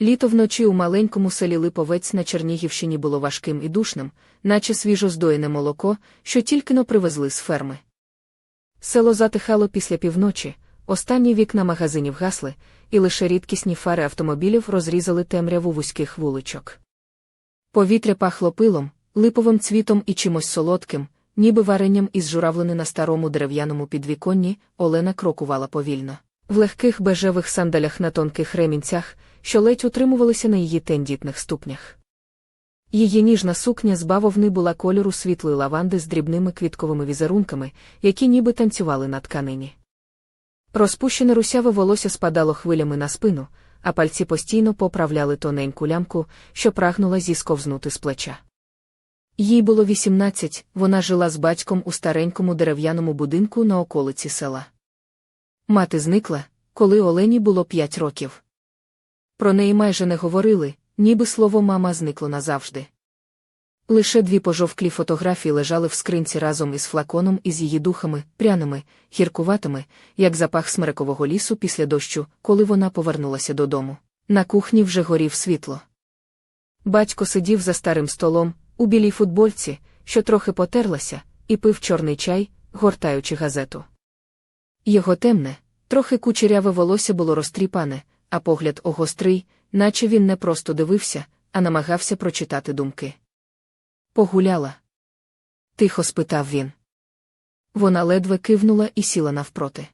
Літо вночі у маленькому селі Липовець на Чернігівщині було важким і душним, наче свіжо здоєне молоко, що тільки но привезли з ферми. Село затихало після півночі, останні вікна магазинів гасли, і лише рідкісні фари автомобілів розрізали темряву вузьких вуличок. Повітря пахло пилом, липовим цвітом і чимось солодким, ніби варенням із журавлини на старому дерев'яному підвіконні, Олена крокувала повільно. В легких бежевих сандалях на тонких ремінцях, що ледь утримувалися на її тендітних ступнях. Її ніжна сукня з бавовни була кольору світлої лаванди з дрібними квітковими візерунками, які ніби танцювали на тканині. Розпущене русяве волосся спадало хвилями на спину, а пальці постійно поправляли тоненьку лямку, що прагнула зісковзнути з плеча. Їй було 18, вона жила з батьком у старенькому дерев'яному будинку на околиці села. Мати зникла, коли Олені було 5 років. Про неї майже не говорили, ніби слово мама зникло назавжди. Лише дві пожовклі фотографії лежали в скринці разом із флаконом із її духами, пряними, гіркуватими, як запах смерекового лісу після дощу, коли вона повернулася додому. На кухні вже горів світло. Батько сидів за старим столом, у білій футбольці, що трохи потерлася, і пив чорний чай, гортаючи газету. Його темне, трохи кучеряве волосся було розтріпане, а погляд огострий, наче він не просто дивився, а намагався прочитати думки. Погуляла? Тихо спитав він. Вона ледве кивнула і сіла навпроти.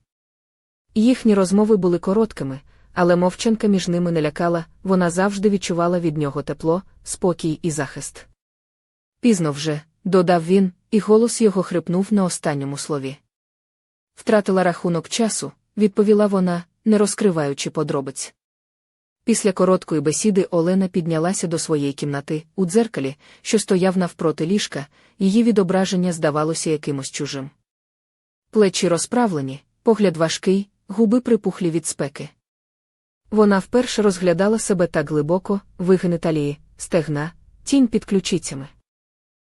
Їхні розмови були короткими, але мовчанка між ними не лякала, вона завжди відчувала від нього тепло, спокій і захист. Пізно вже, додав він, і голос його хрипнув на останньому слові. Втратила рахунок часу, відповіла вона, не розкриваючи подробиць. Після короткої бесіди Олена піднялася до своєї кімнати, у дзеркалі, що стояв навпроти ліжка, її відображення здавалося якимось чужим. Плечі розправлені, погляд важкий, губи припухлі від спеки. Вона вперше розглядала себе так глибоко, вигини талії, стегна, тінь під ключицями.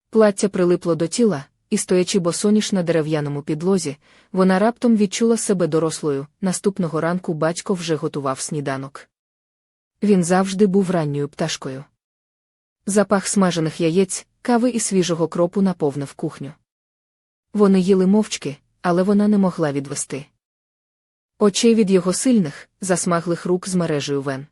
Плаття прилипло до тіла, і, стоячи босоніж на дерев'яному підлозі, вона раптом відчула себе дорослою. Наступного ранку батько вже готував сніданок. Він завжди був ранньою пташкою. Запах смажених яєць, кави і свіжого кропу наповнив кухню. Вони їли мовчки, але вона не могла відвести. Очей від його сильних, засмаглих рук з мережею вен.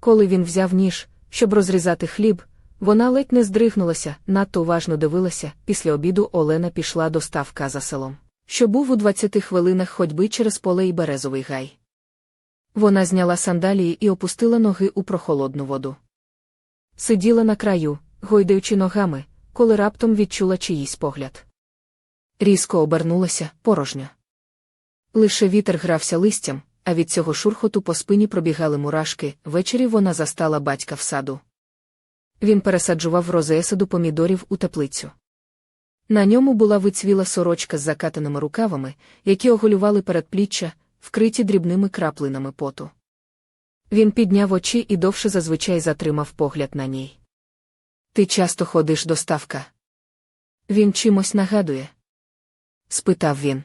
Коли він взяв ніж, щоб розрізати хліб, вона ледь не здригнулася, надто уважно дивилася. Після обіду Олена пішла до ставка за селом, що був у 20 хвилинах ходьби через поле і березовий гай. Вона зняла сандалії і опустила ноги у прохолодну воду. Сиділа на краю, гойдаючи ногами, коли раптом відчула чиїсь погляд. Різко обернулася порожньо. Лише вітер грався листям, а від цього шурхоту по спині пробігали мурашки. Ввечері вона застала батька в саду. Він пересаджував розеесаду помідорів у теплицю. На ньому була вицвіла сорочка з закатаними рукавами, які оголювали передпліччя, вкриті дрібними краплинами поту. Він підняв очі і довше зазвичай затримав погляд на ній. Ти часто ходиш до ставка. Він чимось нагадує? спитав він.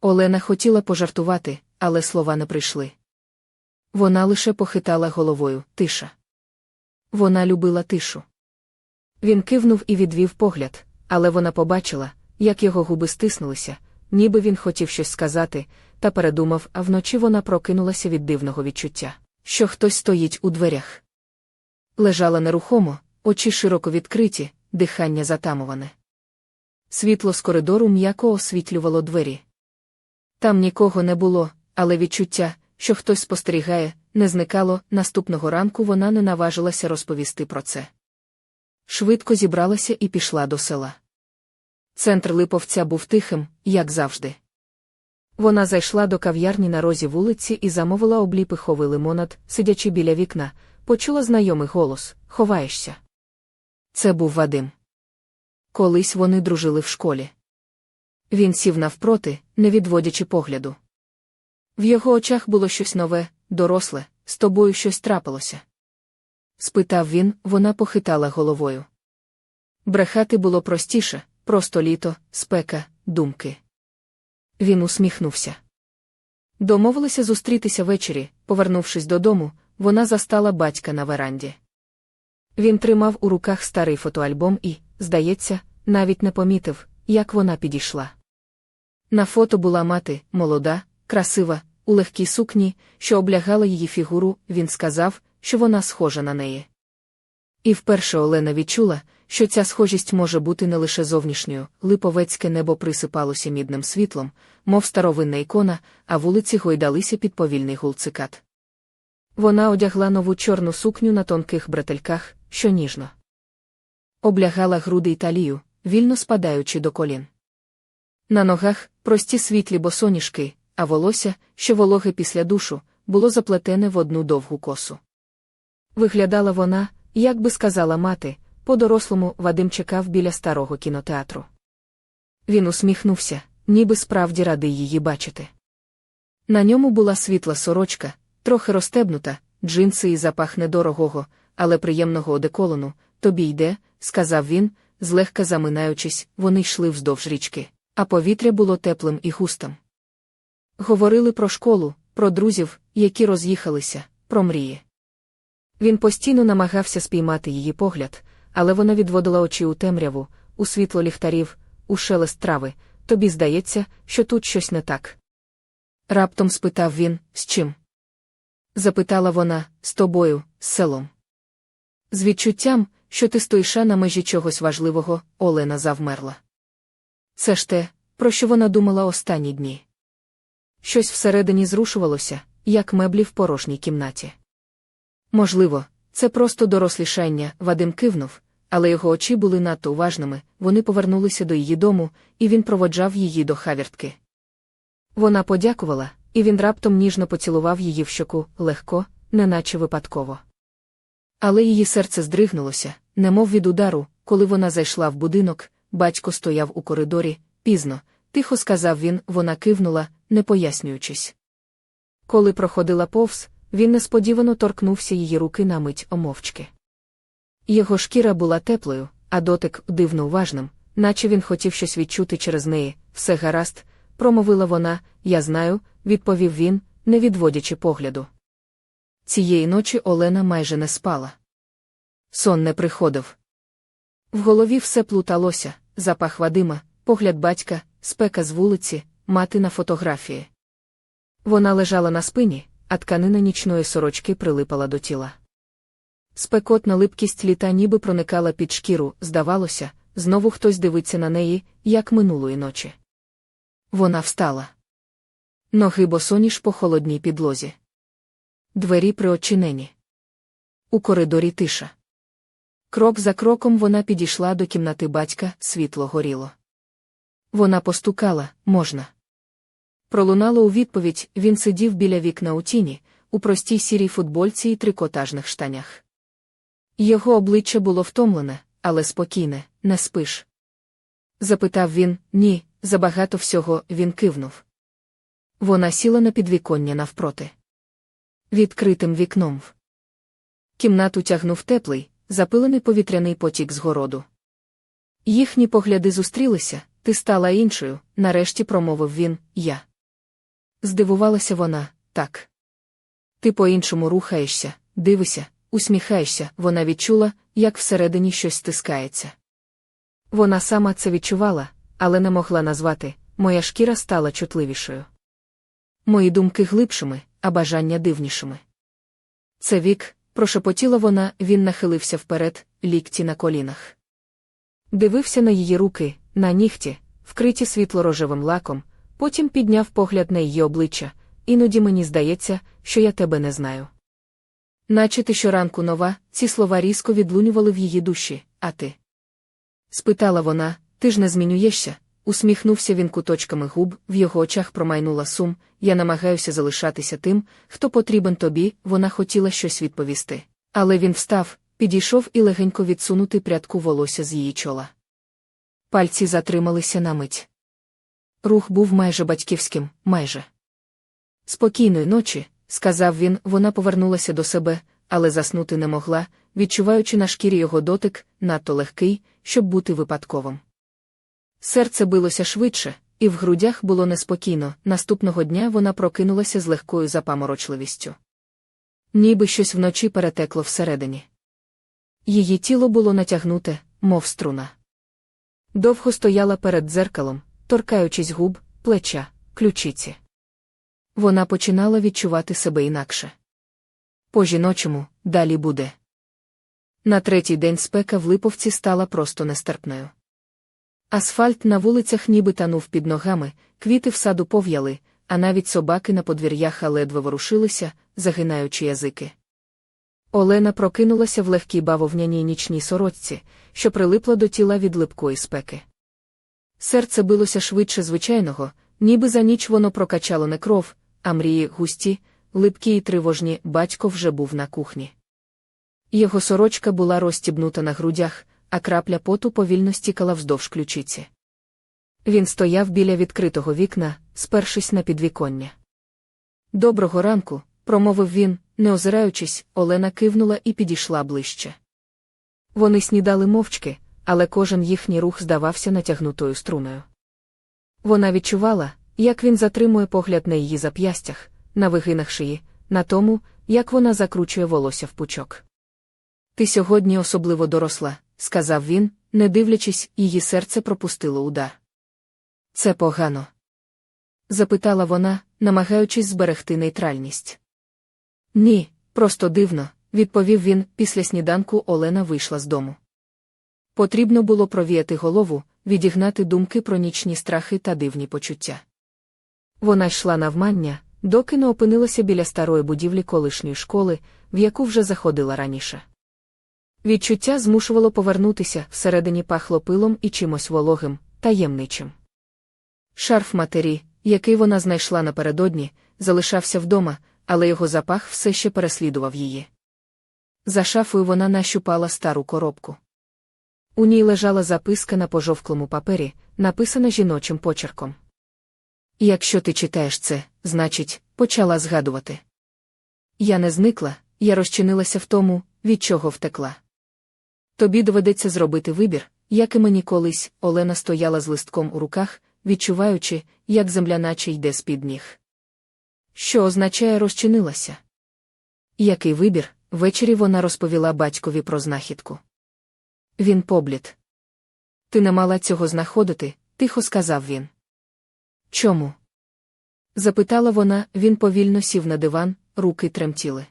Олена хотіла пожартувати, але слова не прийшли. Вона лише похитала головою тиша. Вона любила тишу. Він кивнув і відвів погляд, але вона побачила, як його губи стиснулися, ніби він хотів щось сказати, та передумав, а вночі вона прокинулася від дивного відчуття, що хтось стоїть у дверях. Лежала нерухомо, очі широко відкриті, дихання затамуване. Світло з коридору м'яко освітлювало двері. Там нікого не було, але відчуття, що хтось спостерігає, не зникало, наступного ранку вона не наважилася розповісти про це. Швидко зібралася і пішла до села. Центр Липовця був тихим, як завжди. Вона зайшла до кав'ярні на розі вулиці і замовила обліпиховий лимонад, сидячи біля вікна, почула знайомий голос Ховаєшся. Це був Вадим. Колись вони дружили в школі. Він сів навпроти, не відводячи погляду. В його очах було щось нове, доросле, з тобою щось трапилося. Спитав він, вона похитала головою. Брехати було простіше, просто літо, спека, думки. Він усміхнувся. Домовилися зустрітися ввечері, повернувшись додому, вона застала батька на веранді. Він тримав у руках старий фотоальбом і, здається, навіть не помітив, як вона підійшла. На фото була мати, молода, красива, у легкій сукні, що облягала її фігуру, він сказав, що вона схожа на неї. І вперше Олена відчула, що ця схожість може бути не лише зовнішньою, липовецьке небо присипалося мідним світлом, мов старовинна ікона, а вулиці гойдалися під повільний гул цикад. Вона одягла нову чорну сукню на тонких бретельках, що ніжно. Облягала груди й талію, вільно спадаючи до колін. На ногах прості світлі босоніжки, а волосся, що вологе після душу, було заплетене в одну довгу косу. Виглядала вона, як би сказала мати, по-дорослому Вадим чекав біля старого кінотеатру. Він усміхнувся, ніби справді радий її бачити. На ньому була світла сорочка, трохи розтебнута, джинси і запах недорогого, але приємного одеколону. Тобі йде, сказав він, злегка заминаючись, вони йшли вздовж річки, а повітря було теплим і густим. Говорили про школу, про друзів, які роз'їхалися, про мрії. Він постійно намагався спіймати її погляд, але вона відводила очі у темряву, у світло ліхтарів, у шелест трави. Тобі здається, що тут щось не так. Раптом спитав він, з чим? Запитала вона, з тобою, з селом. З відчуттям, що ти стоїш на межі чогось важливого, Олена завмерла. Це ж те, про що вона думала останні дні. Щось всередині зрушувалося, як меблі в порожній кімнаті. Можливо, це просто дорослішання, Вадим кивнув, але його очі були надто уважними, вони повернулися до її дому, і він проводжав її до хавіртки. Вона подякувала, і він раптом ніжно поцілував її в щоку, легко, неначе випадково. Але її серце здригнулося, немов від удару, коли вона зайшла в будинок, батько стояв у коридорі, пізно, тихо сказав він, вона кивнула, не пояснюючись. Коли проходила повз, він несподівано торкнувся її руки на мить омовчки. Його шкіра була теплою, а дотик дивно уважним, наче він хотів щось відчути через неї. Все гаразд, промовила вона, я знаю, відповів він, не відводячи погляду. Цієї ночі Олена майже не спала. Сон не приходив. В голові все плуталося, запах Вадима, погляд батька, спека з вулиці, мати на фотографії. Вона лежала на спині, а тканина нічної сорочки прилипала до тіла. Спекотна липкість літа ніби проникала під шкіру, здавалося, знову хтось дивиться на неї, як минулої ночі. Вона встала. Ноги босоніж по холодній підлозі. Двері приочинені. У коридорі тиша. Крок за кроком вона підійшла до кімнати батька, світло горіло. Вона постукала, можна. Пролунало у відповідь, він сидів біля вікна у тіні, у простій сірій футбольці і трикотажних штанях. Його обличчя було втомлене, але спокійне, не спиш. Запитав він ні, забагато всього він кивнув. Вона сіла на підвіконня навпроти. Відкритим вікном. Кімнату тягнув теплий, запилений повітряний потік з городу. Їхні погляди зустрілися, ти стала іншою, нарешті промовив він, я. Здивувалася вона, так. Ти по-іншому рухаєшся, дивишся, усміхаєшся, вона відчула, як всередині щось стискається. Вона сама це відчувала, але не могла назвати, моя шкіра стала чутливішою. Мої думки глибшими, а бажання дивнішими. Це вік, прошепотіла вона, він нахилився вперед, лікті на колінах. Дивився на її руки, на нігті, вкриті світло-рожевим лаком, потім підняв погляд на її обличчя, іноді мені здається, що я тебе не знаю. Наче ти щоранку нова, ці слова різко відлунювали в її душі, а ти? спитала вона, ти ж не змінюєшся, усміхнувся він куточками губ, в його очах промайнула сум, я намагаюся залишатися тим, хто потрібен тобі, вона хотіла щось відповісти. Але він встав, підійшов і легенько відсунути прядку волосся з її чола. Пальці затрималися на мить. Рух був майже батьківським, майже. Спокійної ночі, сказав він, вона повернулася до себе, але заснути не могла, відчуваючи на шкірі його дотик, надто легкий, щоб бути випадковим. Серце билося швидше, і в грудях було неспокійно. Наступного дня вона прокинулася з легкою запаморочливістю. ніби щось вночі перетекло всередині. Її тіло було натягнуте, мов струна. Довго стояла перед дзеркалом, торкаючись губ, плеча, ключиці. Вона починала відчувати себе інакше. По жіночому, далі буде. На третій день спека в Липовці стала просто нестерпною. Асфальт на вулицях ніби танув під ногами, квіти в саду пов'яли, а навіть собаки на подвір'ях ледве ворушилися, загинаючи язики. Олена прокинулася в легкій бавовняній нічній сорочці, що прилипла до тіла від липкої спеки. Серце билося швидше звичайного, ніби за ніч воно прокачало не кров, а мрії густі, липкі й тривожні, батько вже був на кухні. Його сорочка була розстібнута на грудях, а крапля поту повільно стікала вздовж ключиці. Він стояв біля відкритого вікна, спершись на підвіконня. Доброго ранку, промовив він, не озираючись, Олена кивнула і підійшла ближче. Вони снідали мовчки, але кожен їхній рух здавався натягнутою струною. Вона відчувала, як він затримує погляд на її зап'ястях, на вигинах шиї, на тому, як вона закручує волосся в пучок. Ти сьогодні особливо доросла, сказав він, не дивлячись, її серце пропустило удар. Це погано? запитала вона, намагаючись зберегти нейтральність. Ні, просто дивно, відповів він, після сніданку Олена вийшла з дому. Потрібно було провіяти голову, відігнати думки про нічні страхи та дивні почуття. Вона йшла навмання, доки не опинилася біля старої будівлі колишньої школи, в яку вже заходила раніше. Відчуття змушувало повернутися, всередині пахло пилом і чимось вологим, таємничим. Шарф матері, який вона знайшла напередодні, залишався вдома, але його запах все ще переслідував її. За шафою вона нащупала стару коробку. У ній лежала записка на пожовклому папері, написана жіночим почерком. Якщо ти читаєш це, значить, почала згадувати. Я не зникла, я розчинилася в тому, від чого втекла. Тобі доведеться зробити вибір, як і мені колись, Олена стояла з листком у руках, відчуваючи, як земля наче йде з під ніг. Що означає розчинилася? Який вибір? Ввечері вона розповіла батькові про знахідку. Він поблід. Ти не мала цього знаходити, тихо сказав він. Чому? запитала вона, він повільно сів на диван, руки тремтіли.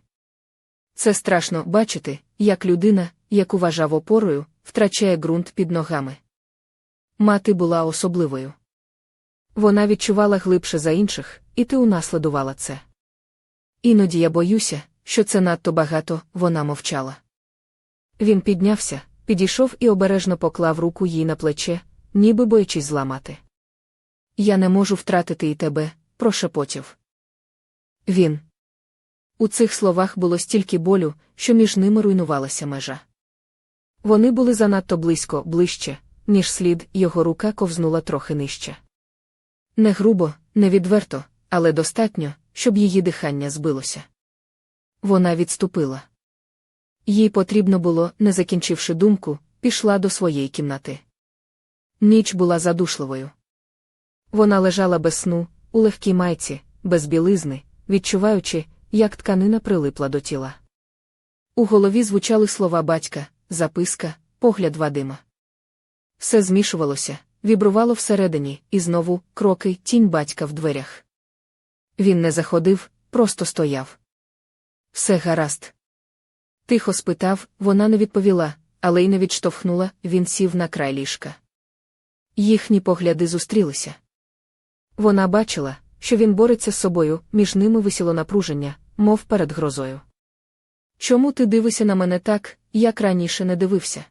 Це страшно бачити, як людина, яку вважав опорою, втрачає ґрунт під ногами. Мати була особливою. Вона відчувала глибше за інших, і ти унаслідувала це. Іноді я боюся, що це надто багато, вона мовчала. Він піднявся, підійшов і обережно поклав руку їй на плече, ніби боячись зламати. Я не можу втратити і тебе, прошепотів. Він. У цих словах було стільки болю, що між ними руйнувалася межа. Вони були занадто близько, ближче, ніж слід, його рука ковзнула трохи нижче. Не грубо, не відверто, але достатньо, щоб її дихання збилося. Вона відступила. Їй потрібно було, не закінчивши думку, пішла до своєї кімнати. Ніч була задушливою. Вона лежала без сну, у легкій майці, без білизни, відчуваючи, як тканина прилипла до тіла. У голові звучали слова батька, записка, погляд Вадима. Все змішувалося, вібрувало всередині, і знову кроки, тінь батька в дверях. Він не заходив, просто стояв. Все гаразд. Тихо спитав, вона не відповіла, але й не відштовхнула, він сів на край ліжка. Їхні погляди зустрілися. Вона бачила, що він бореться з собою, між ними висіло напруження, мов перед грозою. Чому ти дивишся на мене так, як раніше не дивився?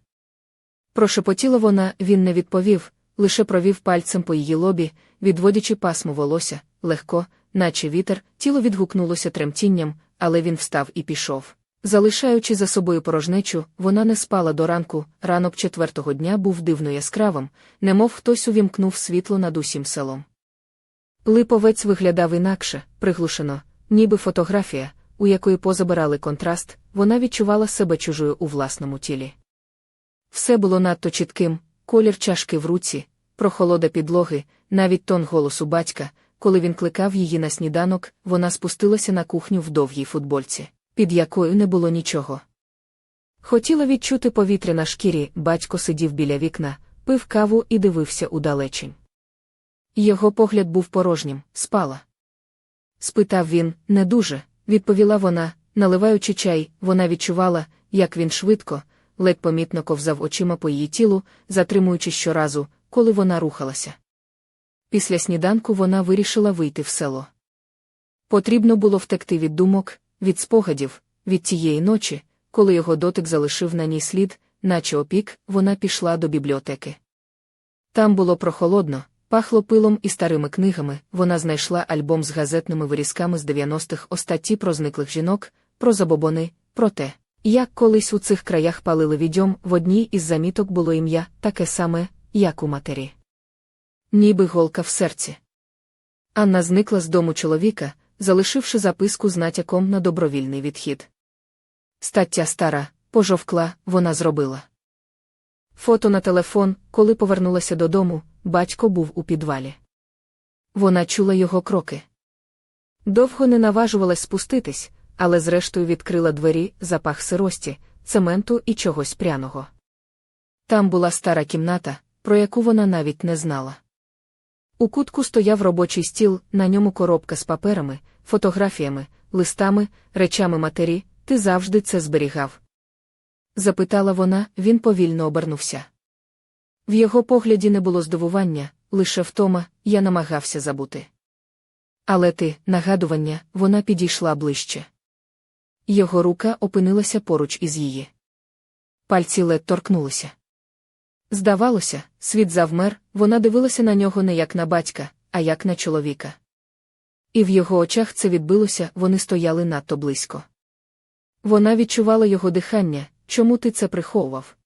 Прошепотіла вона, він не відповів, лише провів пальцем по її лобі, відводячи пасму волосся, легко, наче вітер, тіло відгукнулося тремтінням, але він встав і пішов. Залишаючи за собою порожнечу, вона не спала до ранку, ранок четвертого дня був дивно яскравим, немов хтось увімкнув світло над усім селом. Липовець виглядав інакше, приглушено, ніби фотографія, у якої позабирали контраст, вона відчувала себе чужою у власному тілі. Все було надто чітким, колір чашки в руці, прохолода підлоги, навіть тон голосу батька, коли він кликав її на сніданок, вона спустилася на кухню в довгій футбольці. Під якою не було нічого. Хотіла відчути повітря на шкірі, батько сидів біля вікна, пив каву і дивився удалечінь. Його погляд був порожнім, спала. Спитав він, не дуже, відповіла вона, наливаючи чай, вона відчувала, як він швидко, ледь помітно ковзав очима по її тілу, затримуючись щоразу, коли вона рухалася. Після сніданку вона вирішила вийти в село. Потрібно було втекти від думок, від спогадів, від тієї ночі, коли його дотик залишив на ній слід, наче опік, вона пішла до бібліотеки. Там було прохолодно, пахло пилом і старими книгами. Вона знайшла альбом з газетними вирізками з 90-х о статті про зниклих жінок, про забобони, про те, як колись у цих краях палили відьом, в одній із заміток було ім'я, таке саме, як у матері. Ніби голка в серці. Анна зникла з дому чоловіка, залишивши записку з натяком на добровільний відхід. Стаття стара, пожовкла, вона зробила. Фото на телефон, коли повернулася додому, батько був у підвалі. Вона чула його кроки. Довго не наважувалась спуститись, але зрештою відкрила двері, запах сирості, цементу і чогось пряного. Там була стара кімната, про яку вона навіть не знала. У кутку стояв робочий стіл, на ньому коробка з паперами, фотографіями, листами, речами матері, ти завжди це зберігав. Запитала вона, він повільно обернувся. В його погляді не було здивування, лише втома, я намагався забути. Але ти, нагадування, вона підійшла ближче. Його рука опинилася поруч із її. Пальці лед торкнулися. Здавалося, світ завмер, вона дивилася на нього не як на батька, а як на чоловіка. І в його очах це відбилося, вони стояли надто близько. Вона відчувала його дихання, чому ти це приховував?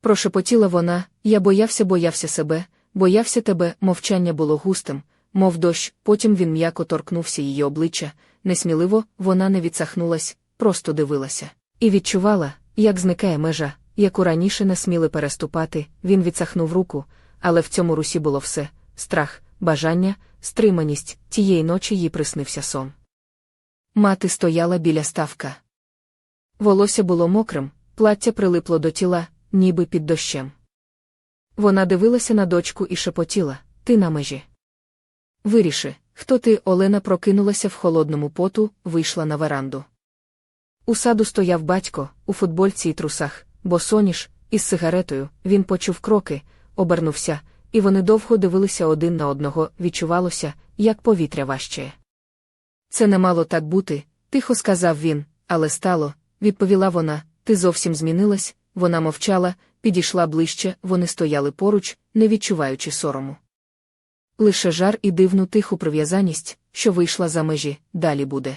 Прошепотіла вона, я боявся, боявся себе, боявся тебе, мовчання було густим, мов дощ, потім він м'яко торкнувся її обличчя, несміливо, вона не відсахнулась, просто дивилася. І відчувала, як зникає межа, яку раніше не сміли переступати, він відсахнув руку, але в цьому русі було все страх, бажання, стриманість, тієї ночі їй приснився сон. Мати стояла біля ставка. Волосся було мокрим, плаття прилипло до тіла, ніби під дощем. Вона дивилася на дочку і шепотіла Ти на межі. Виріши, хто ти, Олена прокинулася в холодному поту, вийшла на веранду. У саду стояв батько, у футбольці й трусах, босоніж, із сигаретою, він почув кроки, обернувся, і вони довго дивилися один на одного, відчувалося, як повітря важчає. Це не мало так бути, тихо сказав він, але стало, відповіла вона, ти зовсім змінилась, вона мовчала, підійшла ближче, вони стояли поруч, не відчуваючи сорому. Лише жар і дивну тиху прив'язаність, що вийшла за межі, далі буде.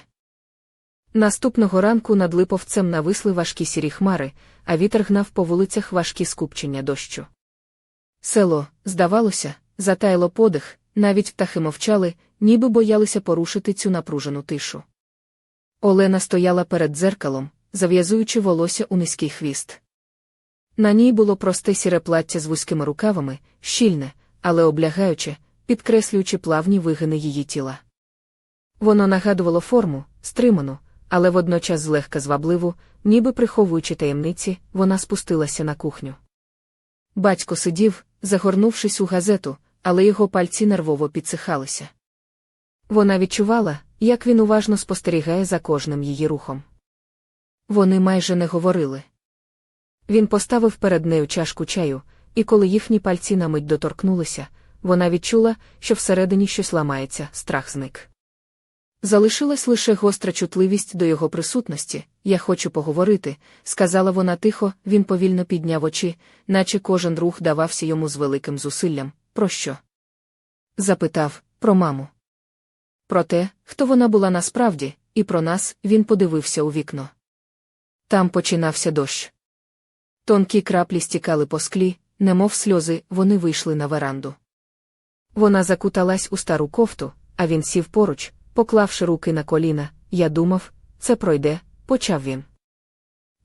Наступного ранку над липовцем нависли важкі сірі хмари, а вітер гнав по вулицях важкі скупчення дощу. Село, здавалося, затаяло подих, навіть птахи мовчали, ніби боялися порушити цю напружену тишу. Олена стояла перед дзеркалом, зав'язуючи волосся у низький хвіст. На ній було просте сіре плаття з вузькими рукавами, щільне, але облягаюче, підкреслюючи плавні вигини її тіла. Воно нагадувало форму, стриману, але водночас злегка звабливу, ніби приховуючи таємниці, вона спустилася на кухню. Батько сидів, загорнувшись у газету, але його пальці нервово підсихалися. Вона відчувала, як він уважно спостерігає за кожним її рухом. Вони майже не говорили. Він поставив перед нею чашку чаю, і коли їхні пальці на мить доторкнулися, вона відчула, що всередині щось ламається, страх зник. Залишилась лише гостра чутливість до його присутності. Я хочу поговорити, сказала вона тихо, він повільно підняв очі, наче кожен рух давався йому з великим зусиллям. Про що? Запитав про маму. Про те, хто вона була насправді, і про нас він подивився у вікно. Там починався дощ. Тонкі краплі стікали по склі, немов сльози, вони вийшли на веранду. Вона закуталась у стару кофту, а він сів поруч, поклавши руки на коліна. Я думав, це пройде, почав він.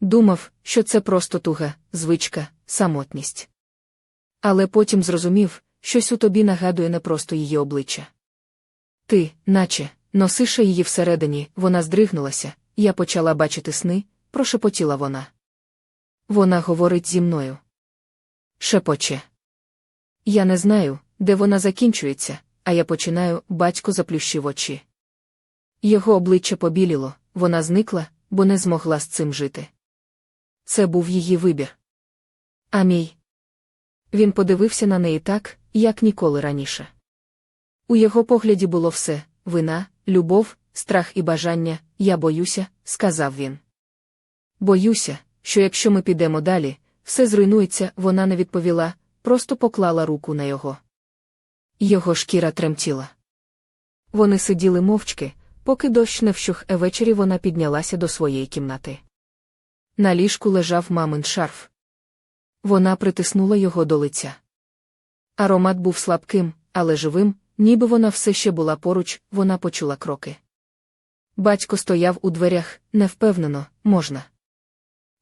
Думав, що це просто туга, звичка, самотність. Але потім зрозумів, щось у тобі нагадує не просто її обличчя. Ти, наче, носиша її всередині, вона здригнулася, я почала бачити сни, прошепотіла вона. Вона говорить зі мною. Шепоче. Я не знаю, де вона закінчується, а я починаю, батько заплющив очі. Його обличчя побіліло, вона зникла, бо не змогла з цим жити. Це був її вибір. А мій. Він подивився на неї так, як ніколи раніше. У його погляді було все вина, любов, страх і бажання, я боюся, сказав він. Боюся, що якщо ми підемо далі, все зруйнується, вона не відповіла, просто поклала руку на його. Його шкіра тремтіла. Вони сиділи мовчки, поки дощ не вщух, а ввечері вона піднялася до своєї кімнати. На ліжку лежав мамин шарф. Вона притиснула його до лиця. Аромат був слабким, але живим, ніби вона все ще була поруч, вона почула кроки. Батько стояв у дверях, невпевнено, можна.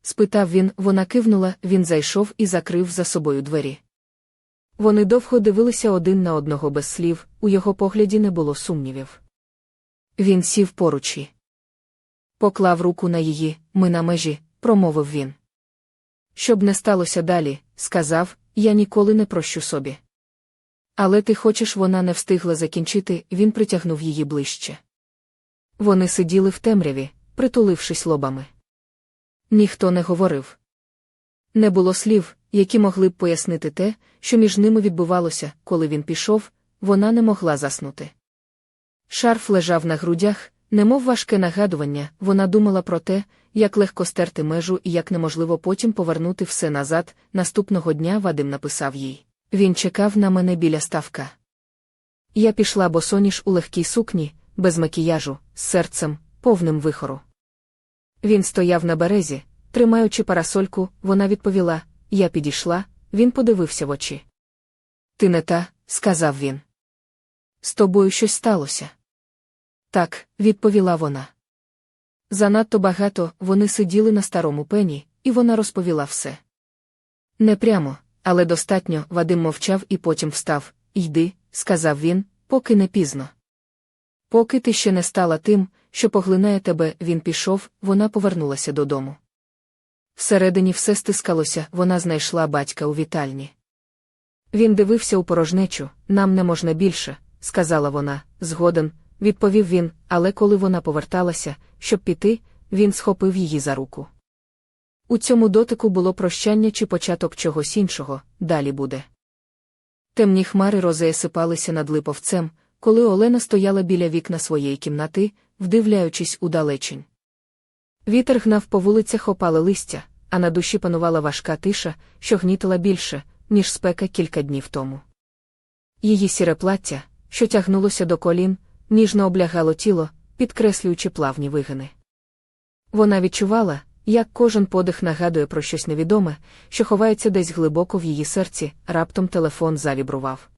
Спитав він, вона кивнула, він зайшов і закрив за собою двері. Вони довго дивилися один на одного без слів, у його погляді не було сумнівів. Він сів поручі. Поклав руку на її, ми на межі, промовив він. Щоб не сталося далі, сказав, я ніколи не прощу собі. Але ти хочеш, вона не встигла закінчити, він притягнув її ближче. Вони сиділи в темряві, притулившись лобами. Ніхто не говорив. Не було слів, які могли б пояснити те, що між ними відбувалося, коли він пішов, вона не могла заснути. Шарф лежав на грудях, немов важке нагадування, вона думала про те, як легко стерти межу і як неможливо потім повернути все назад. Наступного дня Вадим написав їй. Він чекав на мене біля ставка. Я пішла босоніж у легкій сукні, без макіяжу, з серцем, повним вихору. Він стояв на березі, тримаючи парасольку, вона відповіла: Я підійшла, він подивився в очі. Ти не та, сказав він. З тобою щось сталося. Так, відповіла вона. Занадто багато вони сиділи на старому пені, і вона розповіла все. Не прямо, але достатньо Вадим мовчав і потім встав. Йди, сказав він, поки не пізно. Поки ти ще не стала тим, що поглинає тебе, він пішов, вона повернулася додому. Всередині все стискалося, вона знайшла батька у вітальні. Він дивився у порожнечу, нам не можна більше, сказала вона, згоден, відповів він, але коли вона поверталася, щоб піти, він схопив її за руку. У цьому дотику було прощання чи початок чогось іншого, далі буде. Темні хмари розея сипалися над липовцем, коли Олена стояла біля вікна своєї кімнати, вдивляючись у далечень. Вітер гнав по вулицях опале листя, а на душі панувала важка тиша, що гнітила більше, ніж спека кілька днів тому. Її сіре плаття, що тягнулося до колін, ніжно облягало тіло, підкреслюючи плавні вигини. Вона відчувала, як кожен подих нагадує про щось невідоме, що ховається десь глибоко в її серці, раптом телефон завібрував.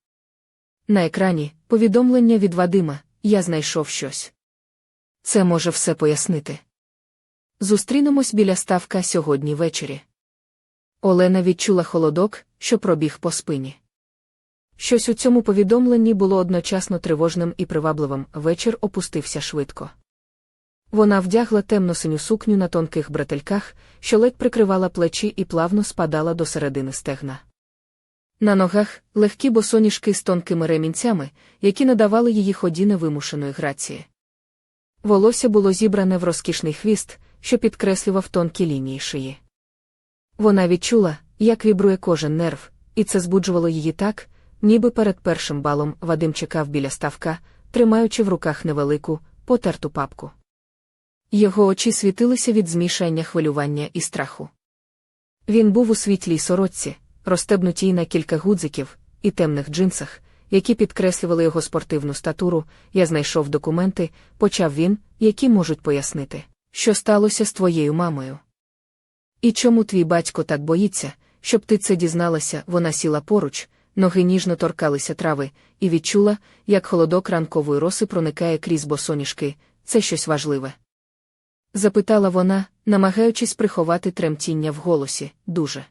На екрані повідомлення від Вадима я знайшов щось. Це може все пояснити. Зустрінемось біля ставка сьогодні ввечері. Олена відчула холодок, що пробіг по спині. Щось у цьому повідомленні було одночасно тривожним і привабливим, вечір опустився швидко. Вона вдягла темно-синю сукню на тонких бретельках, що ледь прикривала плечі і плавно спадала до середини стегна. На ногах легкі босоніжки з тонкими ремінцями, які надавали її ході невимушеної грації. Волосся було зібране в розкішний хвіст, що підкреслював тонкі лінії шиї. Вона відчула, як вібрує кожен нерв, і це збуджувало її так, ніби перед першим балом Вадим чекав біля ставка, тримаючи в руках невелику, потерту папку. Його очі світилися від змішання хвилювання і страху. Він був у світлій сорочці, розстебнутій на кілька гудзиків, і темних джинсах, які підкреслювали його спортивну статуру, я знайшов документи, почав він, які можуть пояснити, що сталося з твоєю мамою. І чому твій батько так боїться, щоб ти це дізналася, вона сіла поруч, ноги ніжно торкалися трави, і відчула, як холодок ранкової роси проникає крізь босоніжки, це щось важливе. Запитала вона, намагаючись приховати тремтіння в голосі, дуже.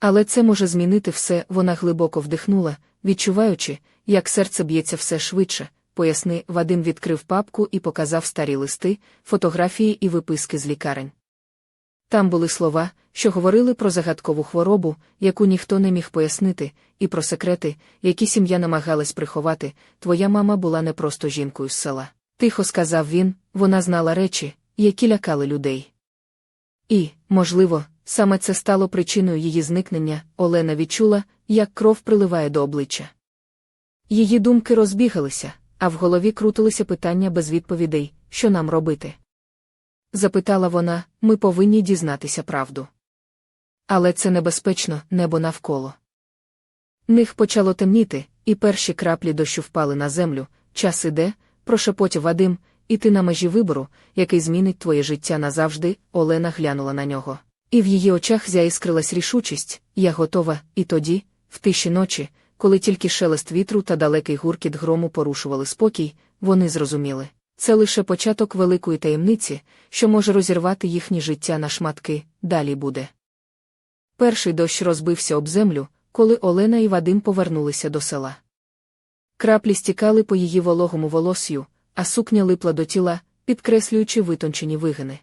Але це може змінити все, вона глибоко вдихнула, відчуваючи, як серце б'ється все швидше, поясни, Вадим відкрив папку і показав старі листи, фотографії і виписки з лікарень. Там були слова, що говорили про загадкову хворобу, яку ніхто не міг пояснити, і про секрети, які сім'я намагалась приховати. Твоя мама була не просто жінкою з села. Тихо сказав він, вона знала речі, які лякали людей. І, можливо, саме це стало причиною її зникнення. Олена відчула, як кров приливає до обличчя. Її думки розбігалися, а в голові крутилися питання без відповідей, що нам робити. Запитала вона, ми повинні дізнатися правду. Але це небезпечно, небо навколо. Них почало темніти, і перші краплі дощу впали на землю. Час іде, прошепотів Вадим, і ти на межі вибору, який змінить твоє життя назавжди. Олена глянула на нього. І в її очах зяіскрилась рішучість, я готова, і тоді, в тиші ночі, коли тільки шелест вітру та далекий гуркіт грому порушували спокій, вони зрозуміли. Це лише початок великої таємниці, що може розірвати їхнє життя на шматки, далі буде. Перший дощ розбився об землю, коли Олена і Вадим повернулися до села. Краплі стікали по її вологому волосю, а сукня липла до тіла, підкреслюючи витончені вигини.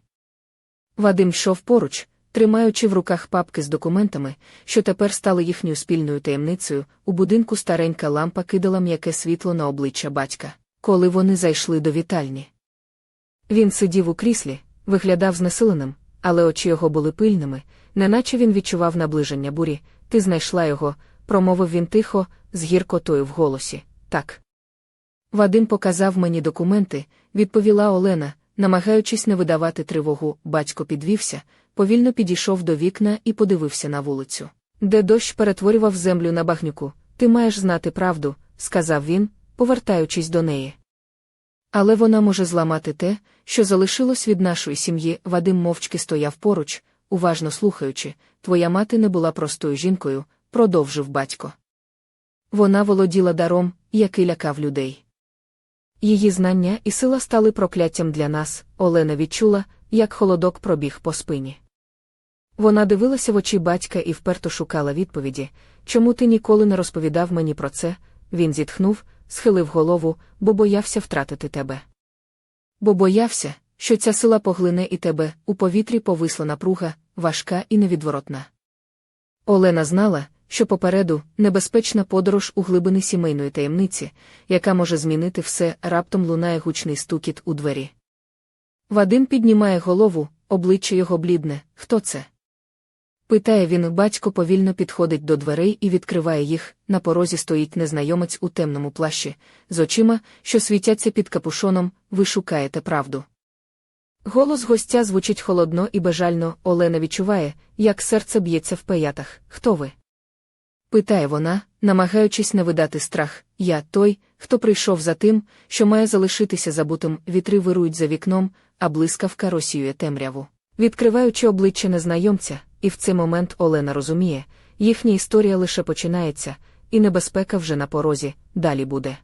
Вадим йшов поруч, тримаючи в руках папки з документами, що тепер стали їхньою спільною таємницею, у будинку старенька лампа кидала м'яке світло на обличчя батька, коли вони зайшли до вітальні. Він сидів у кріслі, виглядав знесиленим, але очі його були пильними, неначе він відчував наближення бурі. Ти знайшла його, промовив він тихо, з гіркотою в голосі. Так. Вадим показав мені документи, відповіла Олена, намагаючись не видавати тривогу, батько підвівся, повільно підійшов до вікна і подивився на вулицю. Де дощ перетворював землю на багнюку. Ти маєш знати правду, сказав він, повертаючись до неї. Але вона може зламати те, що залишилось від нашої сім'ї. Вадим мовчки стояв поруч, уважно слухаючи, твоя мати не була простою жінкою, продовжив батько. Вона володіла даром, який лякав людей. Її знання і сила стали прокляттям для нас, Олена відчула, як холодок пробіг по спині. Вона дивилася в очі батька і вперто шукала відповіді, чому ти ніколи не розповідав мені про це, він зітхнув, схилив голову, бо боявся втратити тебе. Бо боявся, що ця сила поглине і тебе, у повітрі повисла напруга, важка і невідворотна. Олена знала, що попереду небезпечна подорож у глибини сімейної таємниці, яка може змінити все, раптом лунає гучний стукіт у двері. Вадим піднімає голову, обличчя його блідне. Хто це? Питає він, батько повільно підходить до дверей і відкриває їх. На порозі стоїть незнайомець у темному плащі, з очима, що світяться під капушоном, ви шукаєте правду. Голос гостя звучить холодно і бежально, Олена відчуває, як серце б'ється в пеятах. Хто ви? Питає вона, намагаючись не видати страх. Я той, хто прийшов за тим, що має залишитися забутим, вітри вирують за вікном, а блискавка розсіює темряву. Відкриваючи обличчя незнайомця, і в цей момент Олена розуміє, їхня історія лише починається, і небезпека вже на порозі, далі буде.